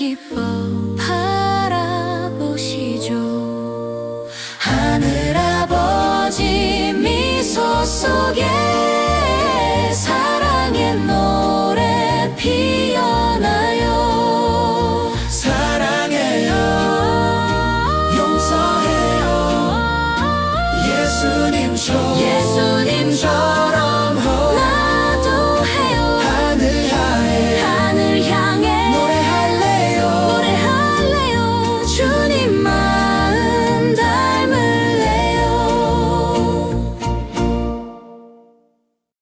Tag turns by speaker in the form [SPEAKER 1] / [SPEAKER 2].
[SPEAKER 1] 기뻐 바라보시죠. 하늘 아버지 미소 속에 사랑의 노래 피어나요.
[SPEAKER 2] 사랑해요.
[SPEAKER 1] 용서해요. 예수님 저 예.